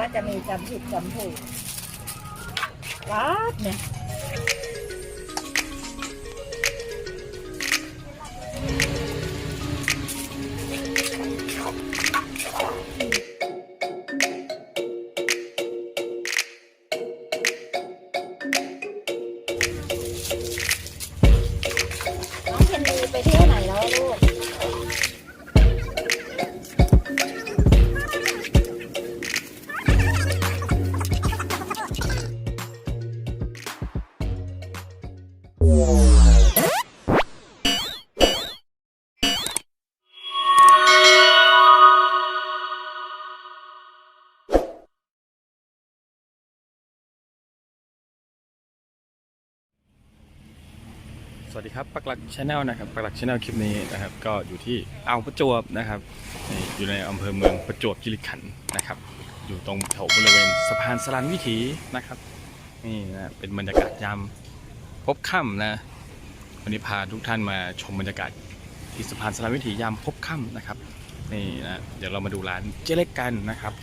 ว่าจะมีจำผิดจำถูกวัดเนี่ย สวัสดีครับปักหลักชาแนลนะครับปักหลักชาแนลคลิปนี้นะครับ ก็อยู่ที่อ่าวประจวบนะครับนี่อยู่ในอำเภอเมืองประจวบคีรีขันธ์นะครับ อยู่ตรงแถวบริเวณสะพานสลันวิถีนะครับนี่นะเป็นบรรยากาศยามพบค่ำนะวันนี้พาทุกท่านมาชมบรรยากาศที่สะพานสลันวิถียามพบค่ำนะครับนี่นะเดี๋ยวเรามาดูร้านเจเล็กกันนะครับ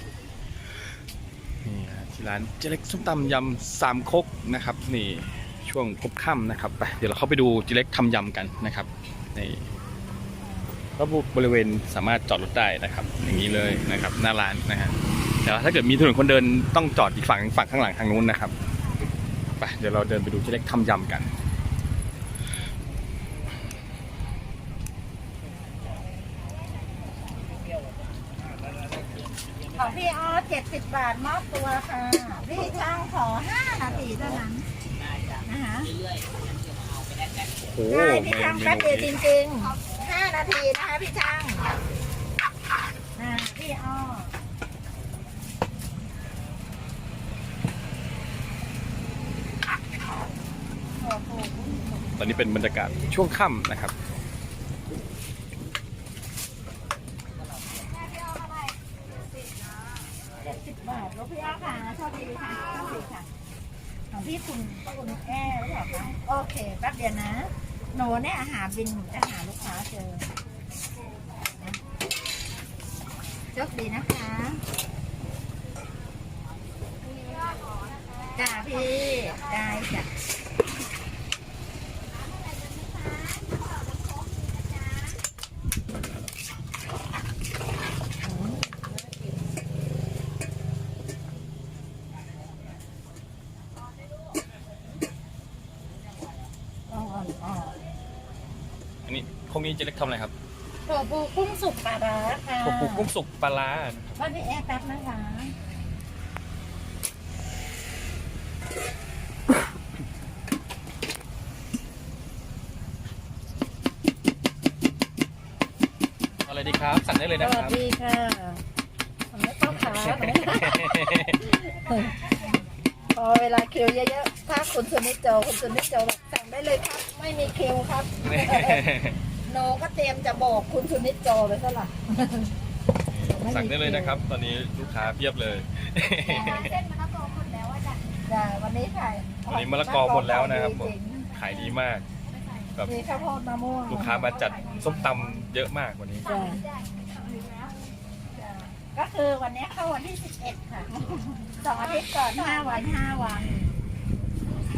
นี่นะที่ร้านเจเล็กส้มตำยำสามคกนะครับนี่ ช่วงพบค่ำนะครับไปเดี๋ยวเราเข้าไปดูจิเล็กทำยำกันนะครับในก็บริเวณสามารถจอดรถได้นะครับ อย่างนี้เลยนะครับ หน้าร้านนะฮะแต่ว่าถ้าเกิดมีถนนคนเดินต้องจอดอีกฝั่งฝั่งข้างหลังทางนู้นนะครับไปเดี๋ยวเราเดินไปดูจิเล็กทำยำกันของพี่ออสเจ็ดสิบบาทมอบตัวค่ะ พี่ช่างขอห้านาทีเท่านั้น นะคะโอ้โหได้พี่เมช่างนูแป๊บเดียวจนี้ริงๆห้านาทีนะคะพี่ช่างนะพี่ออสโอ้โหตอนนี้เป็นบรรยากาศช่วงค่ำนะครับ เจ็ดสิบบาทลูกพี่อ้อค่ะโชคดีค่ะโชคดีค่ะ ของพี่คุณคุณแอ้หรือเปล่าคะโอเคแป๊บเดียวนะ หนูเนี่ยหาบินหนูจะหาลูกค้าเจอนะ โชคดีนะคะจ้าพี่ ได้จ้ะอ่อนอ่อนอันนี้พวกนี้จิเล็กทำอะไรครับ ถั่วปูกุ้งสุกปลาร้า ค่ะถั่วปูกุ้งสุกปลาร้าบ้านพี่แอ๊แป๊บนะคะเอาอะไรดีครับ สั่งได้เลยสนะควัสรับ ดีค่ะผมไม่ต้องขาพอเวลาคิวเยอะๆถ้าคุณสุนิจโจคุณสุนิจโจบอกสั่งได้เลยครับ ไม่มีคิวครับ โนก็เตรียมจะบอกคุณสุนิจโจไปซะละสั่งได้เลยนะครับ ตอนนี้ลูกค้าเพียบเลย เส้นมะละกอหมดแล้วจ้ะจ้ะวันนี้ขายวันนี้มะละกอหมดแล้วนะครับจงขายดีมากแบบๆมีข้าวโพดมะม่วงลูกค้ามาจัดส้มตำเยอะมากวันนี้ จ้ะก็คือวันนี้เข้าวันที่สิบเอ็ดค่ะสองอาทิตย์ก่อนห้าวันห้าวัน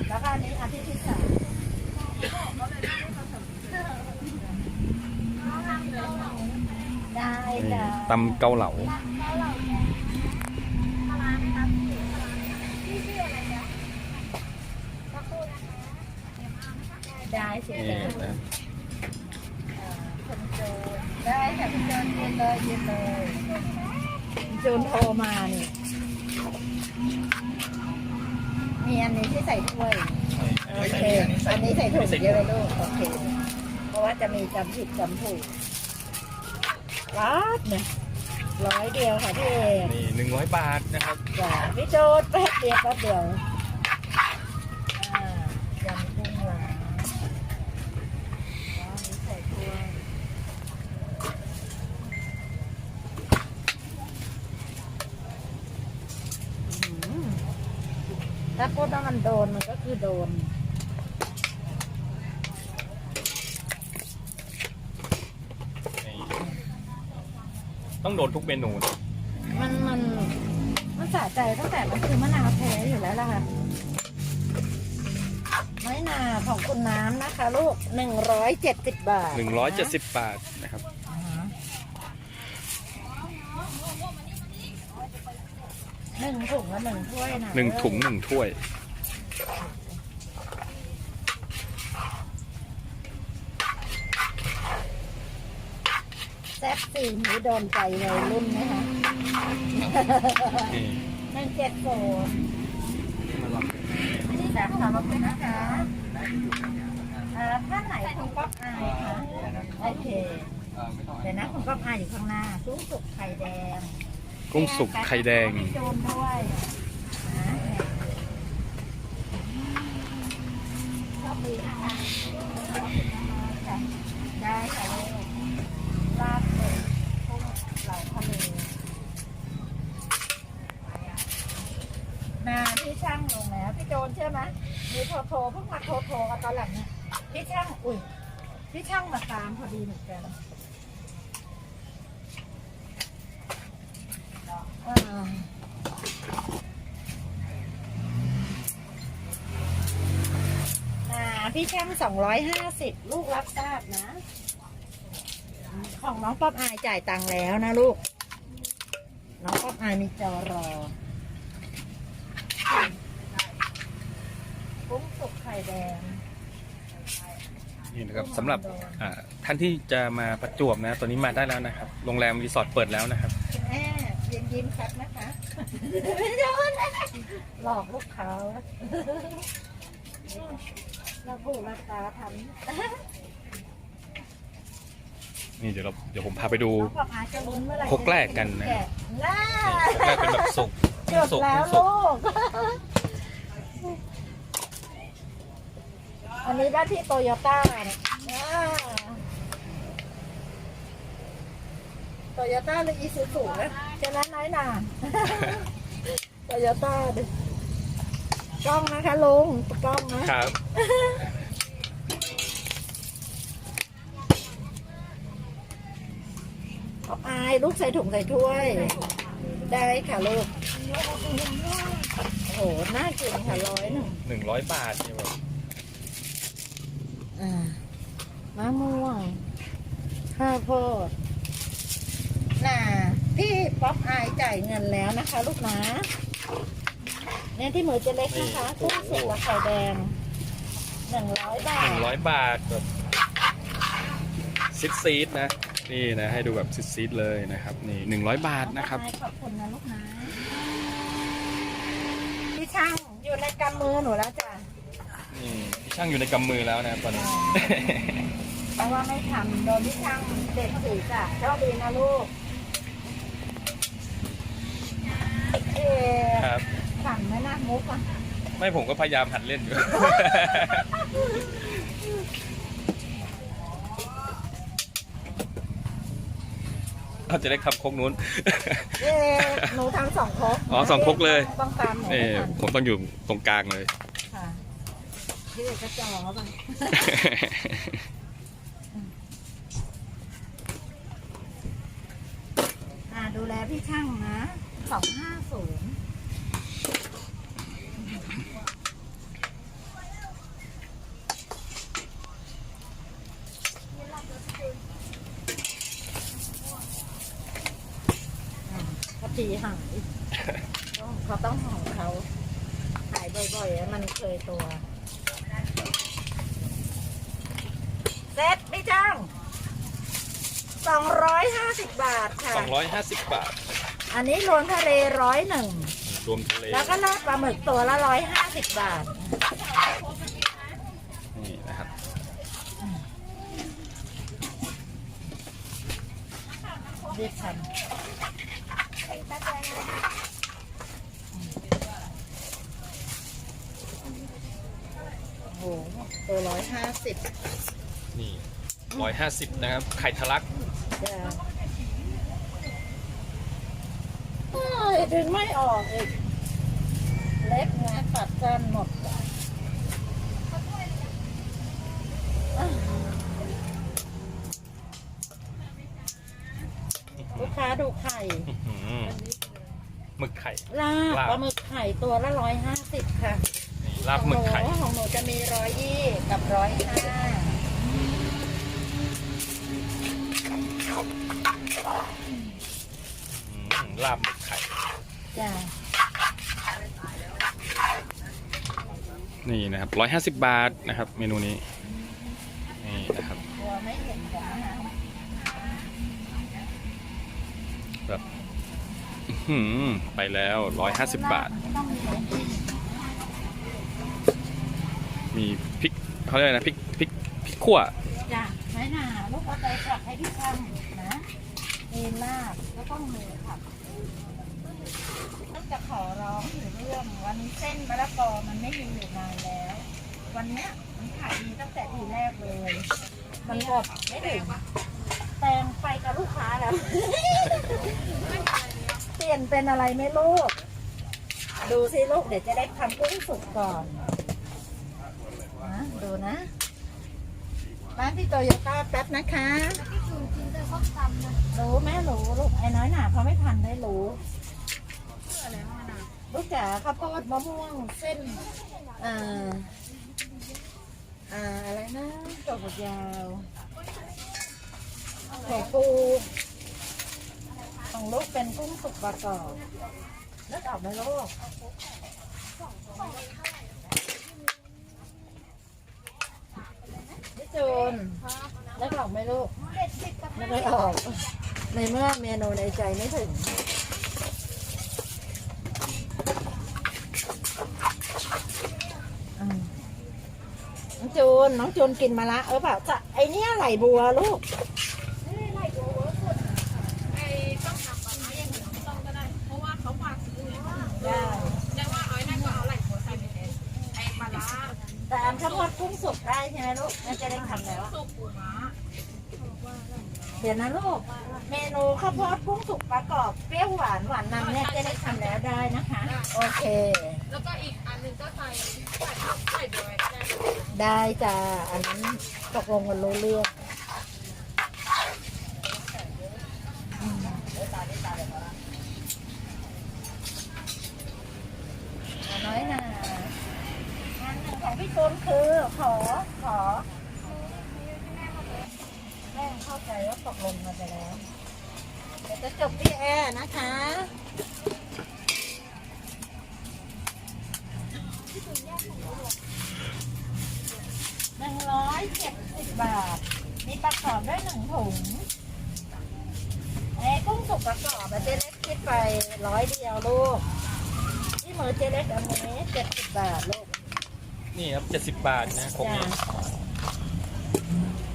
แล้วก็อันนี้อาทิตย์ที่สาม ได้จ้ะตำเกาเหลาได้เสียนี่จ้ะนะคุณโจนได้ค่ะคุณโจนยืนเลยยืนเลยคุณโจนโทรมานี่มีอันนี้ที่ใส่ถ้วย โอเค อันนี้ใส่ถุงเยอะเลยลูก โอเค เพราะว่าจะมีจำผิดจำถูก วัดเนี่ยร้อยเดียวค่ะพี่เอกนี่หนึ่งร้อยบาทนะครับ จ้ะพี่โจดแป๊บเดียวแป๊บเดียวอ่ายำกุ้งหวานอ๋อนี่ใส่ถ้วยอื้อหือถ้าพูดว่ามันโดนมันก็คือโดน นี่ ต้องโดนทุกเมนูนะมันมันมันสะใจตั้งแต่มันคือมะนาวแท้อยู่แล้วล่ะค่ะน้อยนาของคุณน้ำนะคะ ลูกหนึ่งร้อยเจ็ดสิบบาท170 บาทนะครับอ่าฮะหนึ่งถุงละหนึ่งถ้วยนะ หนึ่งถุงหนึ่งถ้วย แซ่บ สี่นี้โดนใจวัยรุ่นไหมคะนี่หนึ่งเจ็ดโซนี่จ้ะขอบคุณนะคะอ่อท่านไหนคุณป๊อปอายคะโอเคเดี๋ยวนะคุณป๊อปอายอยู่ข้างหน้ากุ้งสุกไข่แดงกุ้งสุกไข่แดงโจมด้วยได้ค่ะ ลูกลาบเลยกุ้งเหลาทะเลนาพี่ช่างลงแล้ว พี่โจนเชื่อไหมมีโทรโทรเพิ่งมาโทรโทรกันตอนหลังเนี่ยพี่ช่างอุ้ยพี่ช่างมาตามพอดีเหมือนกันอ่าอ่าพี่ช่างสองร้อยห้าสิบลูกรับทราบนะ ของน้องป๊อบอายจ่ายตังค์แล้วนะลูก น้องป๊อบอายมีจอรอกุ้งสุกไข่แดง นี่นะครับสำหรับอ่าท่านที่จะมาประจวบนะตอนนี้มาได้แล้วนะครับ โรงแรมรีสอร์ทเปิดแล้วนะครับ คุณแม่ยิ้มยิ้มๆครับนะคะไม่โดนหลอกลูกค้าเราผูกราคาทำ นี่เดี๋ยวเราเดี๋ยวผมพาไปดูน้องปอบอาจะลุ้นเมื่อไหร่ครกแรกกันนะแกล่าแรกเป็นแบบสุกหยุดสุกแล้วสุกลูก อันนี้ได้ที่โตโยต้าโตโยต้าหรืออีซูซูนะจะนั้นน้อยหนาโตโยต้าดิกล้องนะคะลุงกล้องนะ ครับ อาอายลูกใส่ถุงใส่ถ้วย ได้ค่ะลูก โอ้โห น่ากินค่ะร้อยหนึ่งหนึ่งร้อยบาทเนี่ยแบบอ่ามะม่วงข้าวโพดน่ะพี่ป๊อปอายจ่ายเงินแล้วนะคะ ลูกนะเนี่ยที่มือจะเล็กนะคะกุ้งสุกกับไข่แดงหนึ่งร้อยบาหท นึ่งร้อยบาทแบบซิดซีดนะ นี่นะให้ดูแบบซิดซีดเลยนะครับนี่หนึ่งร้อยบาทนะครับ ขอบคุณนะลูกนะพี่ช่างอยู่ในกำมือหนูแล้วจ้ะนี่พี่ช่างอยู่ในกำมือแล้วนะครับตอนนี้ เพราะว่าไม่ทำโดนพี่ช่างเด็ดสีจ้ะโชคดีนะลูกเอ๊ะครับ สั่งไหมนะมุกอะไม่ผมก็พยายามหัดเล่นอยู่ เราจะได้คำคกนู้นเอ๊ะหนูทำสองครกอ๋อสองครกเลย ต้องตามหนูนี่ไม่ทันผมต้องอยู่ตรงกลางเลย ค่ะพี่เอกก็จอป่ะอ่าดูแลพี่ช่างนะสองห้าศูนย์พอดีหายต้องเขาต้องของเขา หายบ่อยๆอะมันเคยตัว เซ็ตไม่จ้างสองร้อยห้าสิบบาทค่ะ 250 บาท อันนี้รวมทะเลร้อยหนึ่งรวมทะเลแล้วก็ลาดปลาหมึกตัวละร้อยห้าสิบบาท นี่นะครับ เรียกทันโอ้โหตัวร้อยห้าสิบ นี่ 150 นะครับ ไข่ทะลักจะเอ้ยดึงไม่ออกอีก เล็กนะตัดกันหมดอะลูกค้าดูไข่อืมหมึกไข่ ลาบลาบ ปลาหมึกไข่ตัวละร้อยห้าสิบค่ะนี่ลาบหมึกไข่ ของหนูของหนูจะมีร้อยยี่กับร้อยห้า อืมลาบหมึกไข่ จ้ะนี่นะครับร้อยห้าสิบบาทนะครับ เมนูนี้ นี่นะครับตัวไม่เห็นกันนะคะแบบอื้อหือไปแล้วร้อยห้าสิบบาทต้องมีเลยมีพริกเขาเรียกอะไรนะพริกพริกพริกขั่วจ้ะไม่น่าลูกเอาใจกลับให้พี่ทำนะ มีลาบแล้วก็หมูค่ะต้องจะขอร้องอยู่เรื่องวันนี้เส้นมะละกอมันไม่มีอยู่นานแล้ว วันเนี้ยมันขายดีตั้งแต่ทีแรกเลย มันหมดไม่ถึงแตงไปกับลูกค้าแล้ว เปลี่ยนเป็นอะไรไหม่ลูก ดูสิลูกเดี๋ยวจะได้ทำกุ้งสุกก่อนนะดูนะร้านพี่โตโยต้าแป๊บนะคะ รู้แม่รู้ลูกไอ้น้อยหนาเขาไม่ทันได้รู้ลูกจ๋าข้าวโพดมะม่วงเส้นอ่าอ่าอะไรนะตัวฝักยาวถั่วปูของลูกเป็นกุ้งสุกประกอบเลือกออกไหมลูกพี่จูนเลือกออกไหมลูก ไม่ได้ออก ในเมื่อเมนูในใจไม่ถึง น้องจูน น้องจูนกินมาละเออเปล่าจะไอเนี้ยไหลบัวลูก ไอ้ต้องทำปลาร้าอย่างอื่นไม่ต้องก็ได้ เพราะว่าเขาฝากซื้อไง ได้ แต่ว่าเอาไอ้นั่นก็เอาไหล่หัวใส่ไปแทนไอ้ปลาร้า แต่อันข้าวโพดกุ้งสุกได้ใช่ไหมลูกน่าจะได้ทำแล้ว สุกปูม้า เดี๋ยวนะลูก เมนูข้าวโพดกุ้งสุกประกอบเปรี้ยวหวานหวานนำเนี่ยจะได้ทำแล้วได้นะคะ โอเค แล้วก็อีกอันหนึ่งก็ใส่ใส่ผักใส่ดอยได้ได้จ้าอันนั้นตกลงกันรู้เรื่องอืมอะน้อยหนาอันหนึ่งของพี่ตูนคือ ขอ ขอ แม่เข้าใจว่าตกลงกันไปแล้ว เดี๋ยวจะจบที่แอร์นะคะ หนึ่งร้อยเจ็ดสิบบาท มีประกอบด้วยหนึ่งถุงไอ้กุ้งสุกประกอบอะเจ๊เล็กคิดไปร้อยเดียวลูก ที่มือเจ๊เล็กอันนี้เจ็ดสิบบาทลูก นี่ครั บเจ็ดสิบบาทนะครกจ้านี้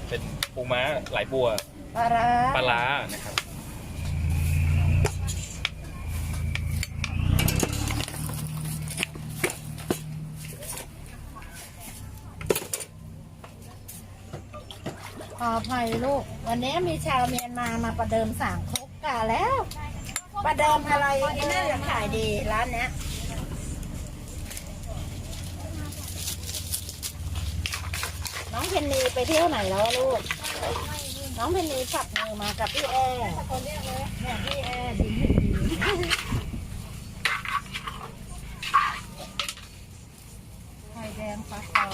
เป็นปูม้าไหลบัว ปลาร้าปลาร้านะครับ ขออภัยลูก วันนี้มีชาวเมียนมามาประเดิมสามครกกะแล้ว ประเดิมอะไรไอ้นั่นจะขายดีร้านเนี้ย องเพนนีไปเที่ยวไหนแล้วลูก น้องเพนนีขับมือมากับพี่แอร์เนี่ยพี่แอร์ดินเพนนีไข่แดงปลาตอง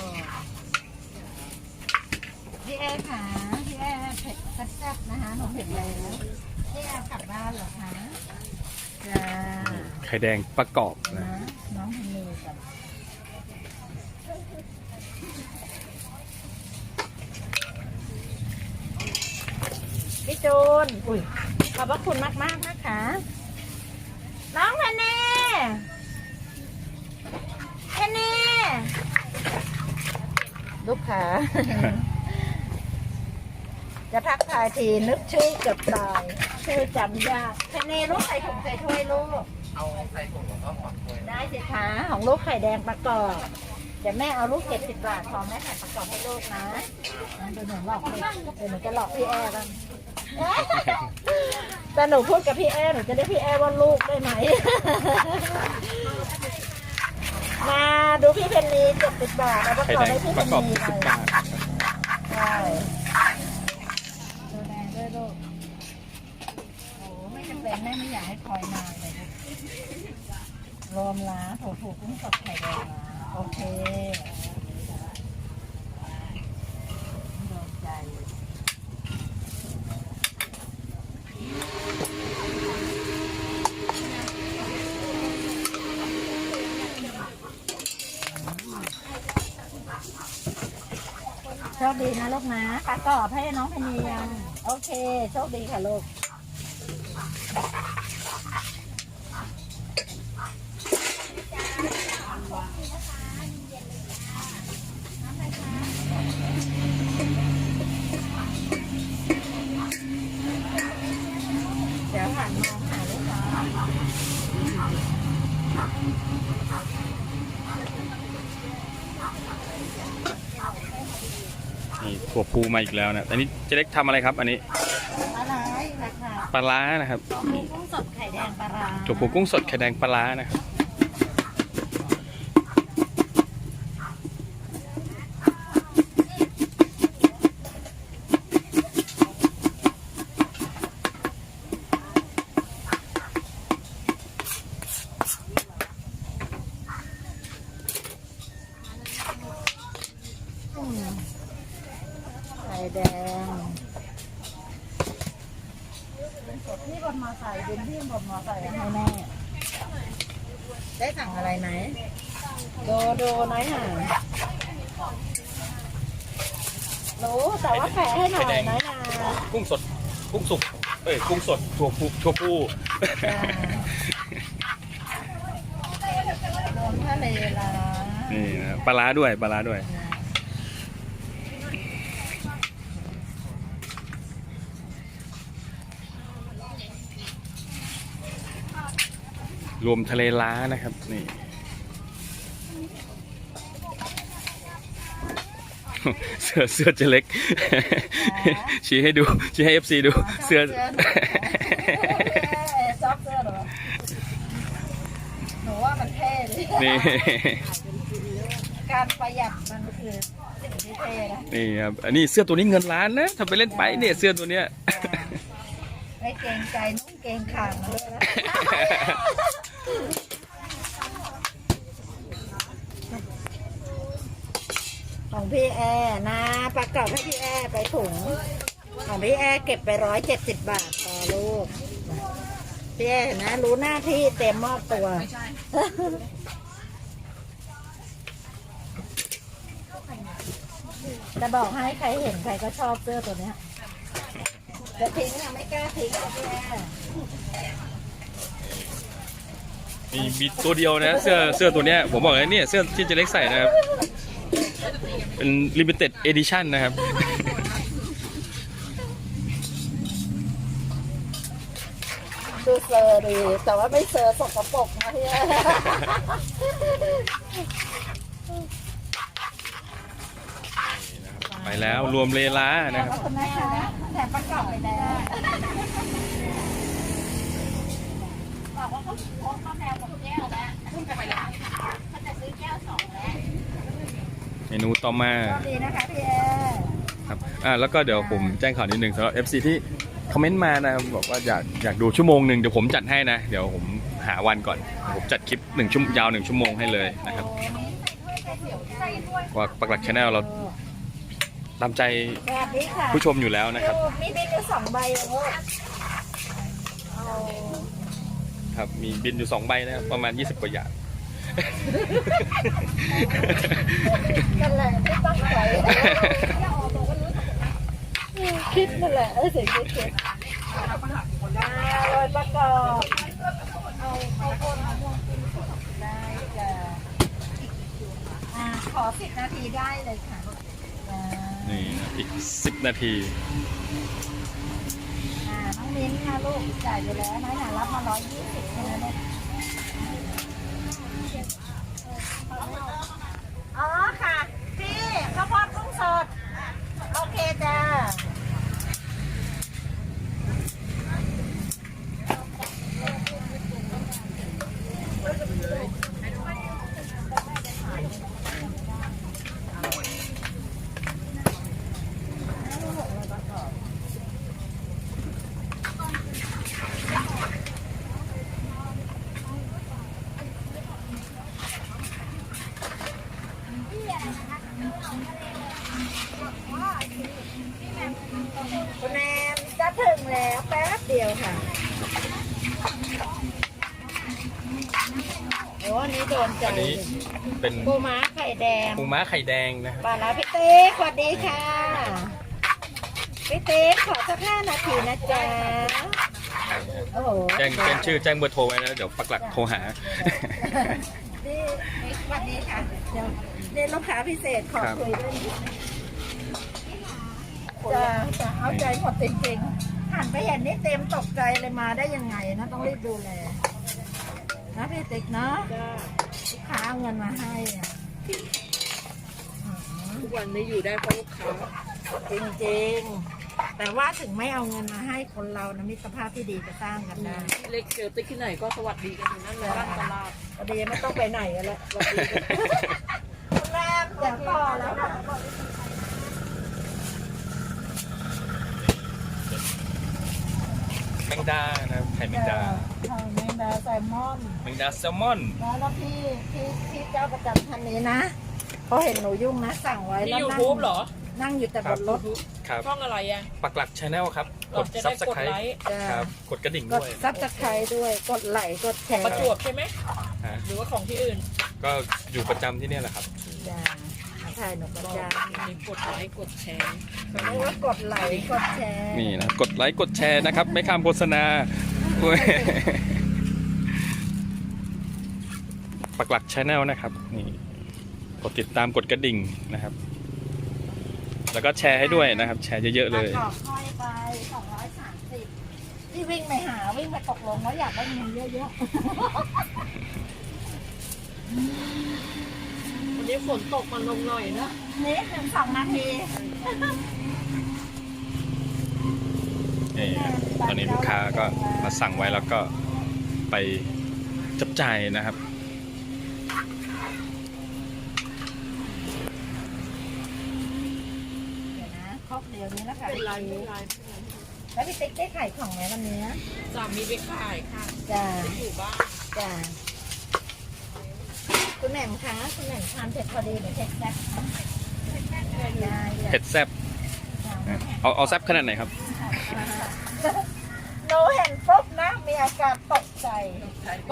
พี่แอร์ค่ะพี่แอร์เผ็ดแซ่บๆนะคะหนูเผ็ดแล้วพี่แอร์กลับบ้านเหรอคะจ้าไข่แดงประกอบนะ นะน้องเพนนีกับ พี่จูนอุ้ยขอบพระคุณมากมากๆนะคะ น้องเพนนีเพนนีลูกค้าจะทักทายทีนึกชื่อเกือบตายชื่อจำยากเพนนีลูกใส่ถุงใส่ถ้วยลูกเอาใส่ถุงแล้วก็ฝักไว้ได้สิคะของลูกไข่แดงประกอบเดี๋ยวแม่เอาลูกเจ็ดสิบบาทพอแม่ใส่ประกอบให้ลูกนะอะเดี๋ยวหนูหลอกเด็กเดี๋ยวหนูจะหลอกพี่แอร์กัน แต่หนูพูดกับพี่แอร์หนูจะได้พี่แอร์ว่าลูกได้ไหม มาดูพี่เพนนีเจ็ดสิบบาทแล้วประไข่กอบแดงให้พี่ปเพระนกอบนีสิบไปบาทใช่ตัวแดงด้วยลูกโอ้ไม่จำเป็นแม่ไม่อยากให้คอยนานเลยลูกรวมล้าโถผูกุ้งสดไข่แดงล้าโอเคโดนใจ โชคดีนะ ลูกนะปากกอบให้น้องพเนียงโอเค โชคดีค่ะลูก เดี๋ยวหันมองหาลูกค้า นี่ถั่วพูมาอีกแล้วนะ อันนี้เจ๊เล็กทำอะไรครับ อันนี้อะไรราคาปลาร้านะครับหมูกุ้งสดไข่แดงปลาร้าถั่วพูกุ้งสดไข่แดงปลาร้านะครับ พี่บนมอไซค์บินพี่บนมอไซค์ให้แม่ได้สั่งอะไรไหมโดโดน้อยห่างรู้แต่ว่าแปะให้หน่อยน้อยนากุ้งสด กุ้งสุก เอ้ย กุ้งสดถั่วพูถั่วพูจ้ารวมทะเลละนี่นะปลาร้าด้วย ปลาร้าด้วย รวมทะเลล้านะครับนี่เสื้อเสื้อเจเล็ก ชี้ให้ดู ชี้ให้เอฟซีดู เสื้อหนูชอบเสื้อหนูหนูว่ามันเท่เลยนี่การประหยัดมันคือสิ่งที่เท่นะนี่ครับอันนี้เสื้อตัวนี้เงินล้านนะทำไปเล่นไปเนี่ยเสื้อตัวเนี้ยไม่เกรงใจนุ่งเกรงขางมาด้วยนะ ของพี่แอร์นะประกอบให้พี่แอร์ไปถุง ของพี่แอร์เก็บไปร้อยเจ็ดสิบบาทพอลูกพี่แอร์เห็นนะรู้หน้าที่เต็มมอบตัวไม่ใช่จะบอกให้ใครเห็นใครก็ชอบเสื้อตัวเนี้ยจะทิ้งอะไม่กล้าทิ้งอะพี่แอร์ มีมีตัวเดียวนะ เสื้อเสื้อตัวเนี้ยผมบอกเลยเนี่ยเสื้อที่เจเล็กใส่นะครับ เป็น limited edition นะครับ ดูเซอร์ดีแต่ว่าไม่เซอร์สกปรกนะพี่แอร์ไปแล้วรวมเลล้านะขคอรับบคุณนะคะแถมประกอบไปแล้ว บอกว่าเขาโพสต์ข้าวแมวกับแก้วแล้วขึ้นไปแล้วเขาจะซื้อแก้วสองแล้วเมนูต่อมาสวัสดีนะคะพี่แอร์ครับอ่าแล้วก็เดี๋ยวผมแจ้งข่าวนิดนึงสำหรับ FC ที่คอมเมนต์มานะครับบอกว่าอยากอยากดูชั่วโมงหนึ่งเดี๋ยวผมจัดให้นะ เดี๋ยวผมหาวันก่อน ผมจัดคลิปหนึ่งชั่วยาวหนึ่งชั่วโมงให้เลยนะครับว่าปักหลักชาแนลเราตามใจสวัสดีค่ะผู้ชมอยู่แล้วนะครับ มีบินอยู่สองใบเลย ครับ มีบินอยู่สองใบนะครับ ประมาณ 20 กว่าอย่าง นั่นแหละที่ต้องใส่คิดนั่นแหละ เออเสิ่งที่คิดอ่าโรยประกอบเอาเอาคนเอาพวงกินได้จ้ะอ่าขอสิบนาทีได้เลยค่ะจ้ะ นี่นะอีก 10 นาที มิ้นค่ะลูกจ่ายไปแล้วน้อยหนารับมาร้อยยี่สิบแค่นั้นเองอ๋อค่ะ พี่ข้าวโพดกุ้งสด โอเคจ้า เป็นปูม้าไข่แดงปูม้าไข่แดงนะครับปลาร้าพี่ติ๊กสวัสดีค่ะพี่ติ๊กขอสักห้านาทีนะจ๊ะโอ้โหแจ้งแจ้งชื่อแจ้งเบอร์โทรไว้นะเดี๋ยวปักหลักโทรหา นี่สวัสดีค่ะเดี๋ยวนี่ลูกค้าพิเศษขอครับ คุยด้วยนิดนึงจะจะเอาใจหมดจริงๆหันไปเห็นนี่เต็มตกใจเลยมาได้ยังไงนะต้องรีบดูแลนะพี่ติ๊กเนาะลูก ค้าเอาเงินมาให้อะอืมทุกวันนี้อยู่ได้เพราะลูกค้าจริงๆ แต่ว่าถึงไม่เอาเงินมาให้คนเรานะมิตรภาพที่ดีจะสร้างกันได้เล็กเจอติ๊กที่ไหนก็สวัสดีกันอยู่นั่นเลยร้านตลาดพอดีไม่ต้องไปไหนกันแล้วสวัสดีกันคุณแรกเดี๋ยวต่อแล้วค่ะแมงดานะครับไข่แมงดาไข่แมง ดาแซลมอนแมงดาแซลมอน แล้วแล้วพี่พี่พี่เจ้าประจำท่านนี้นะเขาเห็นหนูยุ่งนะสั่งไว้นี่แล้วยูนั่ทูบงเหรอนั่งอยู่แต่บนรถ ครับช่องอะไรอะปักหลักชาแนลครับ กเราดจะซัได้บสกดไครไลต์ค์ครับ กดกระดิ่งกดด้วย ซับสไครด้วยกดไลค์กดแชร์ประจวบใช่ไหมฮะ หรือว่าของที่อื่นก็อยู่ประจำที่เนี่ยแหละครับ จ้าถ่ายหนูประบอกจำนี่กดไลค์กดแชร์เขาเรียกว่ากดไลค์กดแชร์นี่นะครับกดไลค์ กดแชร์นะครับ ไม่ข้ามโฆษณาโอ้ย ปักหลักชาแนลนะครับนี่กดติดตามกดกระดิ่งนะครับ แล้วก็แชร์ให้ด้วยนะครับ แชร์เยอะๆเลยตัดดอกค่อยไปสองร้อยสามสิบที่วิ่งไปหาวิ่งไปตกลงว่าอยากได้เงินเยอะวันนี้ฝนตกมันลงหน่อยนะๆนิดหนึ่งสองนาทีนี่ครับตอนนี้ลูกค้าก็มาสั่งไว้แล้วก็ไปจับจ่ายนะครับ เดี๋ยวนะครอบเดียวนี้แล้วค่ะเป็นไรไม่เป็นไรแล้วพี่ติ๊กได้ขายของไหมวันนี้สามีไปขายค่ะจ้าอยู่บ้านจ้าคุณแหม่มคะคุณแหม่มทานเผ็ดพอดีหรือเผ็ดแซ่บคะได้เผ็ดแซ่บเอาเอาแซ่บขนาดไหนครับหนูเห็นปุ๊บนะมีอาการตกใจ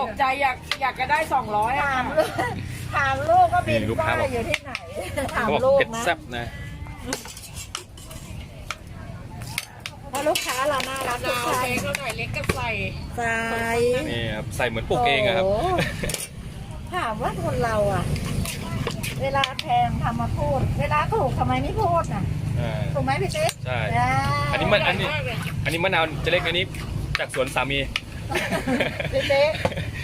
ตกใจอยากอยากจะได้สองร้อยอะถามค่ะลูกถามลูกก็บินนี่ลูกค้าว่าบอกอยู่ที่ไหนถามเขาบอกลูกเผ็ดนะแซ่บนะเพ ราะลูกค้าเราน่ารักทุกดาวท่านเล็กเท่าไหร่เล็กก็ใส่ใส่นี่ครับใส่เหมือนปลูกเองอะครับโถามว่าคนเราอะ เวลาแพงทำมาพูด เวลาถูกทำไมไม่พูดน่ะอ่า ถูกไหมพี่ติ๊กใช่อ่าอันนี้มันอันนี้ใหญ่มากเลยอันนี้มะนาวจะเล็กอันนี้จากสวนสามี พี่ติ๊ก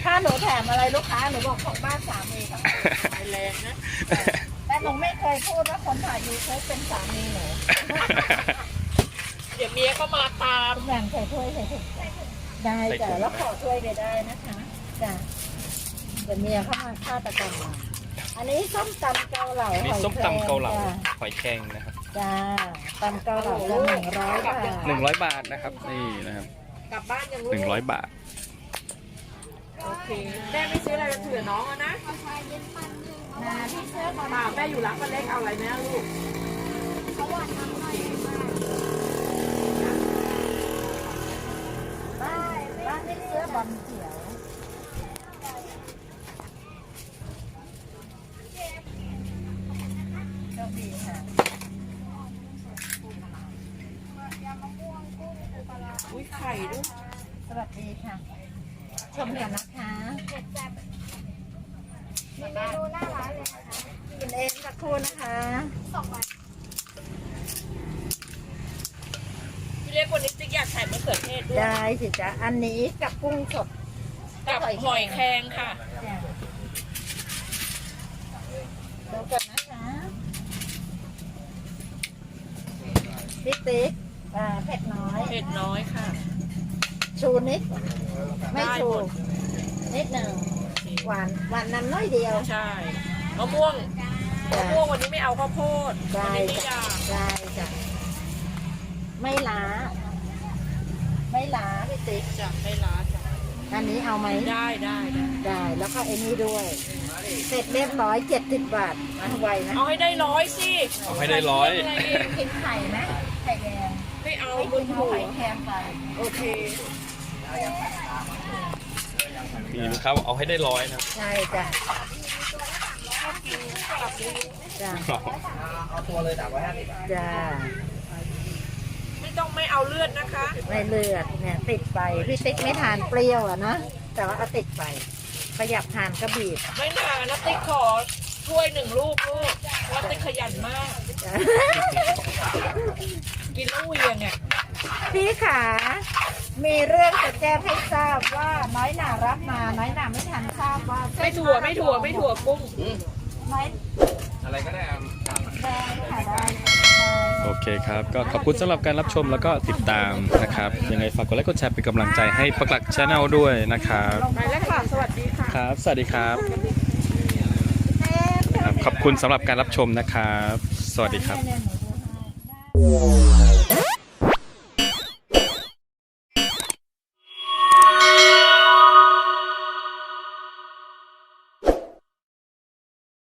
ถ้าหนูแถมอะไรลูกค้าหนูบอกของบ้านสามีครับขายแรงนะแต่หนูไม่เคยพูดว่าคนถ่ายยูทูบเป็นสามีหนู เดี๋ยวเมียก็มาตามแบ่งใส่ถ้วยใส่ถุงได้ใส่จ้ะถุงแล้วขอถ้วยไปได้นะคะจ้ะเดี๋ยวเมียเข้ามาฆาตกรรมเราอันนี้ส้มตำเกาเหลาอันนี้หอยส้มแครงตำเกาเหลาจ้ะหอยแครงนะครับจ้าตำเกาเหลาละหนึ่งร้อยบาทหนึ่งร้อยบาทนะครับนี่นะครับกลับบ้านยังหนึ่งร้อยบาท โอเคแม่ไม่ซื้ออะไรมาเผื่อน้องอะนะนาที่เสื้อบอลป่าแม่อยู่ร้านป้าเล็กเอาอะไรไหมอะลูก บ้านบ้าน ที่เสื้อบอลเขียวโชคดีค่ะ อุ้ยไข่ด้วย สวัสดีค่ะ ชมกันนะคะมีเมนูหน้าร้านเลยนะคะกินเองสักครู่นะคะ พี่เล็กคนนี้ติ๊กอยากใส่มะเขือเทศด้วย ได้ สิจ๊ะ อันนี้กับกุ้งสด กับหอยแครงค่ะจ้ะดูกันนะคะบิ๊กติ๊กอ่าเผ็ดน้อย เผ็ดน้อยค่ะ ชูนิด ไม่ได้ชูหมดนิดหนึ่งหวานหวานน้ำน้อยเดียว ใช่มะม่วงจ้ะมะม่วงวันนี้ไม่เอาข้าวโพดวันได้นี้ไม่อจ้ะยากได้จ้ะไม่ล้า ไม่ล้าพี่ติ๊กจะไม่ร้านจ้ะอันนี้เอาไหมได้ได้ได้ได้แล้วก็ไอ้นี่ด้วย เสร็จเรียบร้อยเจ็ดสิบบาทนะไวนะเอาให้ได้ร้อยสิเอาให้ได้ร้อยใส่เคงอะไรเองกินไข่ไหมไข่แดงไม่เอาไม่บกินนเอาหัวไข่แคมไปโอเคมีลูกค้าบอกเอาให้ได้ร้อยนะใช่จ้ะจ้ะเอาตัวเลยดับไว้ห้าสิบจ้ะไม่ ต้องไม่เอาเลือดนะคะ ไม่เลือดเนี่ยติดไปพี่ติ๊กไม่ทานเปรี้ยวอะนะแต่ว่าเอาติดไปประหยัดทานก็บีบไม่นานนะติ๊กขอถ้วยหนึ่งลูกลูกเพราะว่าติ๊กขยันมากจ้ะกินแล้วเหวียงอะพี่ขามีเรื่องจะแจ้งให้ทราบว่าน้อยหนารับมาน้อยหนาไม่ทันทราบว่าเส้นไม่ถั่วไม่ถั่วไม่ถั่วกุ้ง น้อยอะไรก็ได้เอา แดงค่ะได้ โอเคครับ ก็ขอบคุณสำหรับการรับชมแล้วก็ติดตามนะครับ ยังไงฝากกดไลค์กดแชร์เป็นกำลังใจให้ปักหลักชาแนลด้วยนะครับไปแล้วค่ะ สวัสดีค่ะ ครับ สวัสดีครับแม่ครับ ขอบคุณสำหรับการรับชมนะครับ สวัสดีครับ